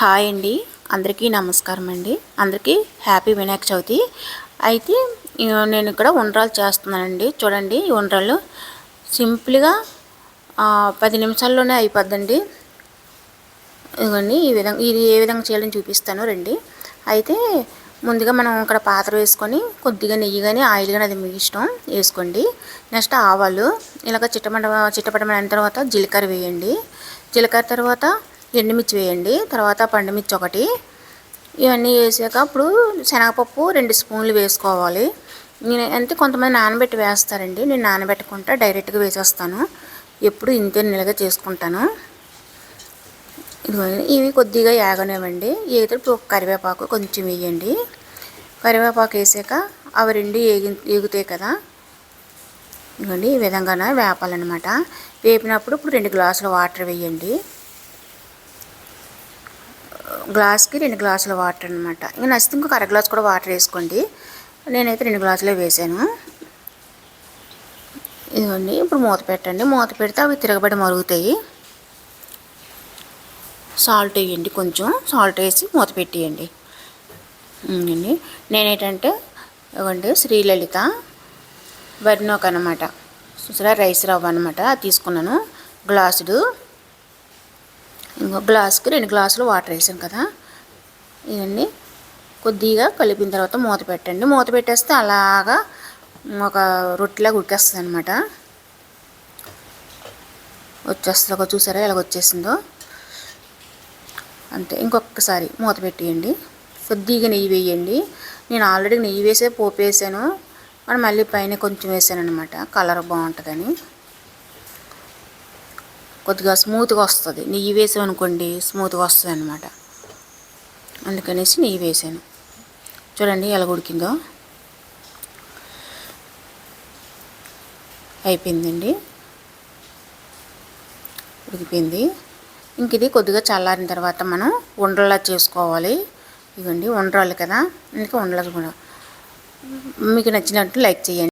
Hi అండి. అందరికీ నమస్కారం అండి. అందరికీ హ్యాపీ వినాయక చవితి. అయితే నేను ఇక్కడ ఉండ్రాలు చేస్తున్నానండి. చూడండి ఈ ఉండ్రాలు సింపుల్గా పది నిమిషాల్లోనే అయిపోద్దండి. ఇవన్నీ ఈ విధంగా ఇది ఏ విధంగా చేయాలని చూపిస్తాను రండి. అయితే ముందుగా మనం ఇక్కడ పాత్ర వేసుకొని కొద్దిగా నెయ్యి కానీ ఆయిల్ కానీ అది మీ ఇష్టం వేసుకోండి. నెక్స్ట్ ఆవాలు ఇలాగ చిట్టపట చిట్టపటమైన తర్వాత జీలకర్ర వేయండి. జీలకర్ర తర్వాత ఎండుమిర్చి వేయండి తర్వాత పండుమిర్చి ఒకటి. ఇవన్నీ వేసాక అప్పుడు శనగపప్పు రెండు స్పూన్లు వేసుకోవాలి. నేను అంటే కొంతమంది నానబెట్టి వేస్తారండి నేను నానబెట్టుకుంటా డైరెక్ట్గా వేసేస్తాను. ఎప్పుడు ఇంతే నిలగా చేసుకుంటాను. ఇవి కొద్దిగా యాగనివ్వండి. ఏదో కరివేపాకు కొంచెం వేయండి. కరివేపాకు వేసాక అవి రెండు ఏగి ఏగుతాయి కదా. ఇవ్వండి ఈ విధంగా వేపాలన్నమాట. వేపినప్పుడు ఇప్పుడు రెండు గ్లాసులు వాటర్ వేయండి. గ్లాస్కి రెండు గ్లాసుల వాటర్ అనమాట ఇంకా నచ్చితే ఇంకొక అర గ్లాస్ కూడా వాటర్ వేసుకోండి. నేనైతే రెండు గ్లాసులే వేసాను. ఇదిగోండి ఇప్పుడు మూత పెట్టండి. మూత పెడితే అవి తిరగబడి మరుగుతాయి. సాల్ట్ వేయండి కొంచెం. సాల్ట్ వేసి మూత పెట్టేయండి. అండి నేనేంటంటే ఇవ్వండి శ్రీలలిత బర్నోక్ అనమాట చూసారా రైస్ రవ్వ అనమాట అది తీసుకున్నాను. గ్లాసుడు. ఇంకో గ్లాస్కి రెండు గ్లాసులు వాటర్ వేసాను కదా. ఇవన్నీ కొద్దిగా కలిపిన తర్వాత మూత పెట్టండి. మూత పెట్టేస్తే అలాగా ఒక రొట్టెలాగా ఉడికేస్తుంది అనమాట వచ్చేస్తుంది ఒక చూసారా ఇలాగ వచ్చేసిందో? అంతే ఇంకొకసారి మూత పెట్టేయండి. కొద్దిగా నెయ్యి వేయండి. నేను ఆల్రెడీ నెయ్యి వేసే పోపు వేసాను. మళ్ళీ పైన కొంచెం వేసాను అనమాట కలర్ బాగుంటుందని. కొద్దిగా స్మూత్గా వస్తుంది. నెయ్యి వేసాం అనుకోండి స్మూత్గా వస్తుంది అనమాట అందుకనేసి నెయ్యి వేసాను. చూడండి ఎలా ఉడికిందో. అయిపోయిందండి. ఉడికిపోయింది. ఇంక ఇది కొద్దిగా చల్లారిన తర్వాత మనం ఉండలా చేసుకోవాలి. ఇవ్వండి ఉండరాలు కదా. అందుకే ఉండలు కూడా. మీకు నచ్చినట్టు లైక్ చేయండి.